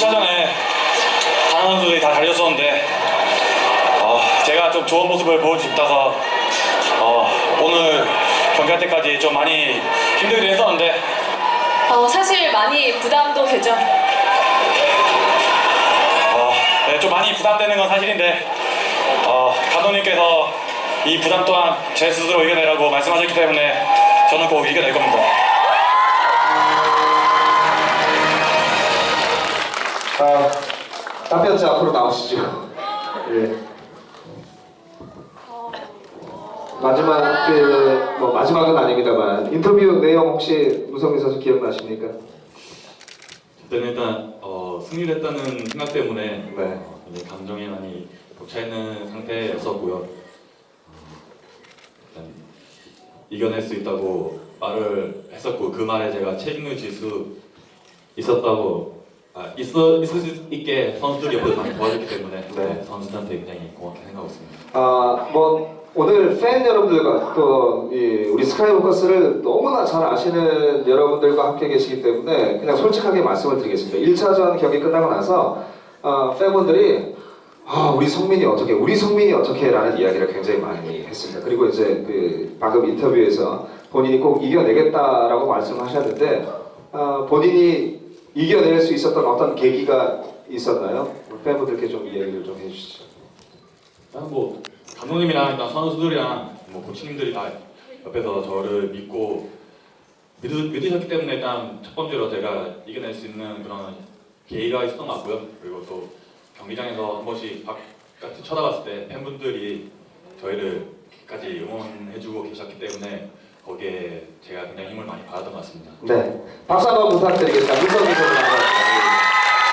1차전에 다른 선수들이 다 달렸었는데 어, 제가 좀 좋은 모습을 보여주고 싶다서 어, 오늘 경기할 때까지 좀 많이 힘들긴 했었는데 어, 사실 많이 부담도 되죠. 어, 네, 좀 많이 부담되는 건 사실인데 어, 감독님께서 이 부담 또한 제 스스로 이겨내라고 말씀하셨기 때문에 저는 꼭 이겨낼 겁니다. 아, 남편 씨 앞으로 나오시죠. 예. 마지막 그뭐 마지막은 아닙니다만 인터뷰 내용 혹시 무성민 선수 기억나십니까? 그때는 일단 어, 승리를 했다는 생각 때문에 네. 어, 굉장히 감정에 많이 벅차 있는 상태였었고요. 어, 일단 이겨낼 수 있다고 말을 했었고 그 말에 제가 책임을 질수 있었다고 아, 있어 있을 수 있게 선수들이 옆에서 많이 도와줬기 때문에 네. 네, 선수들한테 굉장히 고맙게 생각하고 있습니다. 아, 뭐 오늘 팬 여러분들과 또 이 우리 스카이워커스를 너무나 잘 아시는 여러분들과 함께 계시기 때문에 그냥 솔직하게 말씀을 드리겠습니다. 1차전 경기 끝나고 나서 어, 팬분들이 아, 우리 성민이 어떻게, 우리 성민이 어떻게 라는 이야기를 굉장히 많이 했습니다. 그리고 이제 그 방금 인터뷰에서 본인이 꼭 이겨내겠다라고 말씀하셨는데 어, 본인이 이겨낼 수 있었던 어떤 계기가 있었나요? 팬분들께 좀 이야기를 좀 해주시죠. 일단 뭐 감독님이랑 일단 선수들이랑 뭐 코치님들이 다 옆에서 저를 믿고 믿으, 믿으셨기 때문에 일단 첫 번째로 제가 이겨낼 수 있는 그런 계기가 있었던 것 같고요. 그리고 또 경기장에서 한 번씩 바깥을 쳐다봤을 때 팬분들이 저희를 끝까지 응원해주고 계셨기 때문에 거기에 제가 굉장히 힘을 많이 받았던 것 같습니다. 네. 박수 한번 부탁드리겠습니다. 선수 감사합니다.